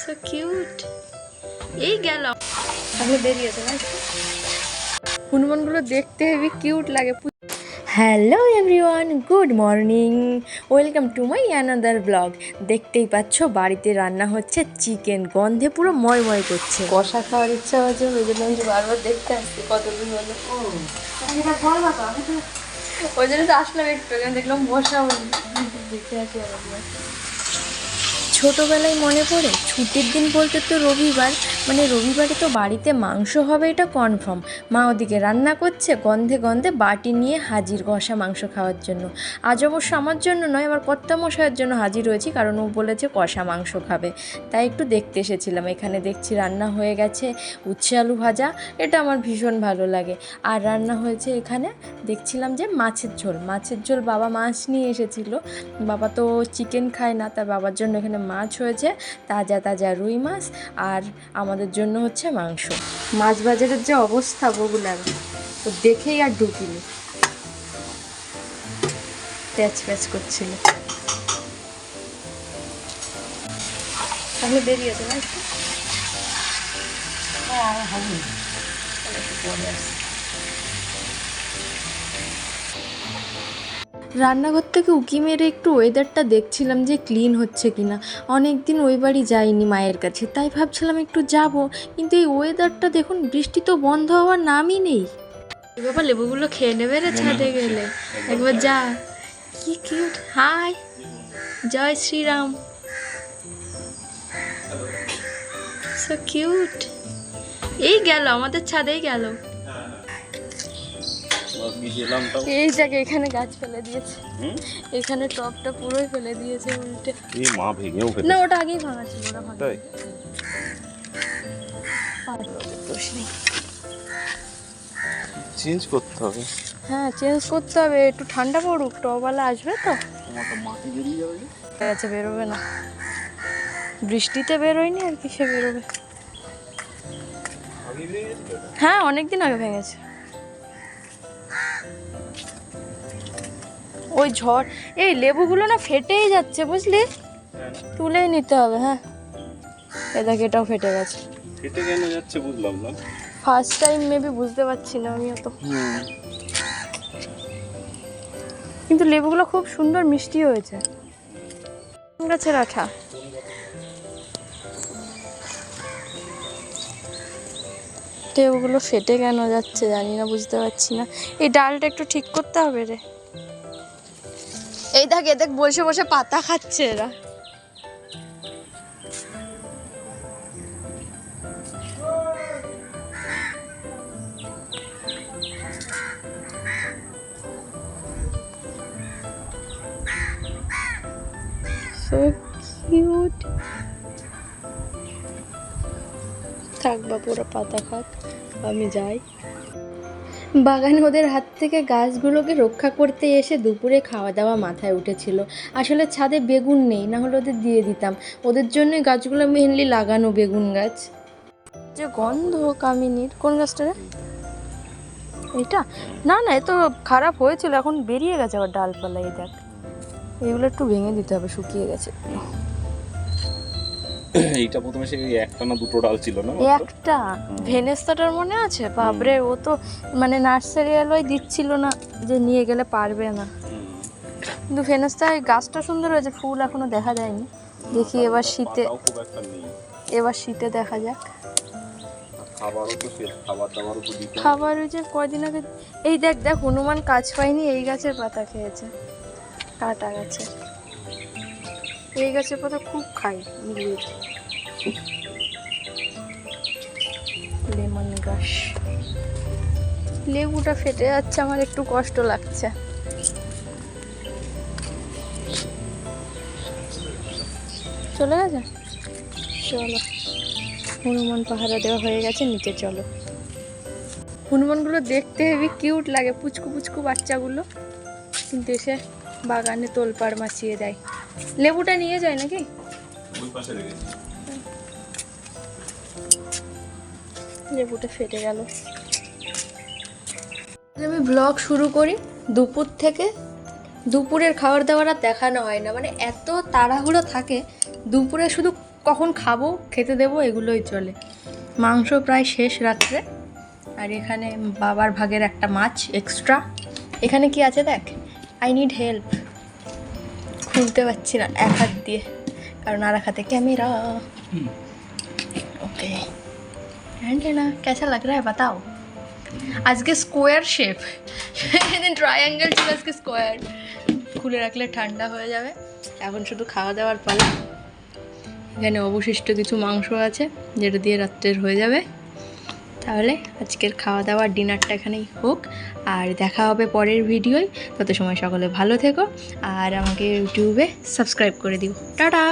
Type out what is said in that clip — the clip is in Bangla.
সো কিউট এই গেল। তাহলে দেরি আছে না হনুমানগুলো দেখতে হেবি কিউট লাগে। Hello everyone good morning welcome to my another blog দেখতেই পাচ্ছ বাড়িতে রান্না হচ্ছে চিকেন গন্ধে পুরো ময় ময় করছে। কষা খাওয়ার ইচ্ছা হচ্ছে ওই জন্য আমি বারবার দেখতে আসছি কতদিন হলো। ওই জন্য তো আসলাম একটু দেখলাম বসা দেখতে আসি ছোটোবেলায় মনে পড়ে? ছুটির দিন বলতে তো রবিবার। মানে রবিবারে তো বাড়িতে মাংস হবে, এটা কনফার্ম মা ওদিকে রান্না করছে, গন্ধে গন্ধে বাটি নিয়ে হাজির কষা মাংস খাওয়ার জন্য। আজ অবশ্য আমার জন্য নয়, আমার কর্তামশাইয়ের জন্য হাজির হয়েছি, কারণ ও বলেছে কষা মাংস খাবে। তাই একটু দেখতে এসেছিলাম, এখানে দেখছি রান্না হয়ে গেছে উচ্ছে আলু ভাজা, এটা আমার ভীষণ ভালো লাগে। আর রান্না হয়েছে এখানে, দেখছিলাম যে মাছের ঝোল। মাছের ঝোল বাবা মাছ নিয়ে এসেছিল। বাবা তো চিকেন খায় না, তার বাবার জন্য এখানে মাছ হয়েছে, তাজা তাজা রুই মাছ, আর আমাদের জন্য হচ্ছে মাংস। মাছ বাজারের যে অবস্থা বগুলার তো দেখেই আর ঢুকিনি। প্যাচ প্যাচ করছিল। তাহলে বেরিয়ে না একটু? তাহলে একটু রান্নাঘর থেকে উকি মেরে একটু ওয়েদারটা দেখছিলাম যে ক্লিন হচ্ছে কিনা। অনেক দিন ওই বাড়ি যাইনি মায়ের কাছে তাই ভাবছিলাম একটু যাব। কিন্তু এই ওয়েদারটা দেখুন বৃষ্টি তো বন্ধ হওয়ার নামই নেই। বাবা লেবুগুলো খেয়ে নেবে রে ছাদে গেলে। একবার যা। কি কিউট হাই জয় শ্রীরাম। সো কিউট এই গেল আমাদের ছাদেই গেল। এই জায়গা এখানে গাছ ফেলে দিয়েছে। এখানে টপটা পুরোই ফেলে দিয়েছে উল্টে। এই মা ভেঙেও না ওটা আগেই ভাঙা ছিল ওটা ভাঙা তাই? দোষ নেই চেঞ্জ করতে হবে। হ্যাঁ চেঞ্জ করতে হবে। একটু ঠান্ডা পড়ুক টবওয়ালা আসবে তো। মাটি বেরিয়ে যাবে ঠিক বেরোবে না। বৃষ্টিতে বেরোয়নি আর কিসে বেরোবে। আগে বেরিয়ে গেছিল হ্যাঁ অনেক দিন আগে ভেঙেছে। ওই ঝড়। এই লেবুগুলো না ফেটেই যাচ্ছে বুঝলি? তুলেই নিতে হবে হ্যাঁ। এ দেখ এটাও ফেটে গেছে। কেটে কেন যাচ্ছে বুঝলাম না। ফার্স্ট টাইম মেবি বুঝতে পারছি না আমিও তো। কিন্তু লেবুগুলো খুব সুন্দর মিষ্টি হয়েছে। গাছের আঠা। লেবুগুলো ফেটে কেন যাচ্ছে জানি না বুঝতে পারছি না। এই ডালটা একটু ঠিক করতে হবে রে। এই দেখ এ দেখ, বসে বসে পাতা খাচ্ছে এরা। সো কিউট থাক বাবুরা পাতা খাক, আমি যাই। বাগানে ওদের হাত থেকে গাছগুলোকে রক্ষা করতে এসে দুপুরে খাওয়া দাওয়া মাথায় উঠেছিল। আসলে ছাদে বেগুন নেই, না হলে ওদের দিয়ে দিতাম। ওদের জন্য গাছগুলো মেনলি লাগানো বেগুন গাছ। যে গন্ধ কামিনীর, কোন গাছটা রে? এটা না না এ তো খারাপ হয়েছিল, এখন বেরিয়ে গেছে আবার ডালপালা এই দেখ। এগুলো একটু ভেঙে দিতে হবে, শুকিয়ে গেছে। এইটা প্রথমে সেই একটা না দুটো ডাল ছিল না একটা? ভেনেস্তাটার মনে আছে? বাপরে ও তো মানে নার্সারি আলোয় দিচ্ছিল না যে নিয়ে গেলে পারবে না। কিন্তু ভেনেস্তায় গাছটা সুন্দর হয়েছে ফুল এখনও দেখা যায়নি। দেখি এবার শীতে এবার শীতে দেখা যাক। খাবার ওই যে কয়দিন আগে এই দেখ দেখ হনুমান কাজ পায়নি এই গাছের পাতা খেয়েছে। কাটা গাছে। এই গাছের পাতা খুব খাই ইলিশ লেমন গাছ। লেবুটা ফেটে যাচ্ছে, আমার একটু কষ্ট লাগছে। চলে গেছে? চলো। হনুমান পাহারা দেওয়া হয়ে গেছে, নিচে চলো। হনুমানগুলো দেখতে হেবি কিউট লাগে, পুচকু পুচকু বাচ্চাগুলো। কিন্তু এসে বাগানে তোলপাড় মাছিয়ে দেয়। লেবুটা নিয়ে যায় নাকি? লেবুটা ফেটে গেল। আমি ব্লগ শুরু করি, দুপুর থেকে। দুপুরের খাবার দাবার আর দেখানো হয় না। মানে এত তাড়াহুড়ো থাকে, দুপুরে শুধু কখন খাব, খেতে দেবো, এগুলোই চলে। মাংস প্রায় শেষ রাত্রে। আর এখানে বাবার ভাগের একটা মাছ এক্সট্রা এখানে কি আছে দেখ? আই নিড হেল্প খুলতে পারছি না এক হাত দিয়ে। কারণ আর এক হাতে ক্যামেরা। ওকে। হ্যান্ড না কেসা লাগ রা বাতাও? আজকে স্কোয়ার শেপ ট্রায়াঙ্গেল ছিল আজকে স্কোয়ার খুলে রাখলে ঠান্ডা হয়ে যাবে। এখন শুধু খাওয়া দাওয়ার পালা। এখানে অবশিষ্ট কিছু মাংস আছে যেটা দিয়ে রাত্রের হয়ে যাবে। তাহলে আজকের খাওয়া দাওয়া ডিনারটা এখানেই হোক। আর দেখা হবে পরের ভিডিওয়। তত সময় সকলে ভালো থেকো। আর আমাকে ইউটিউবে সাবস্ক্রাইব করে দিও। টাটা!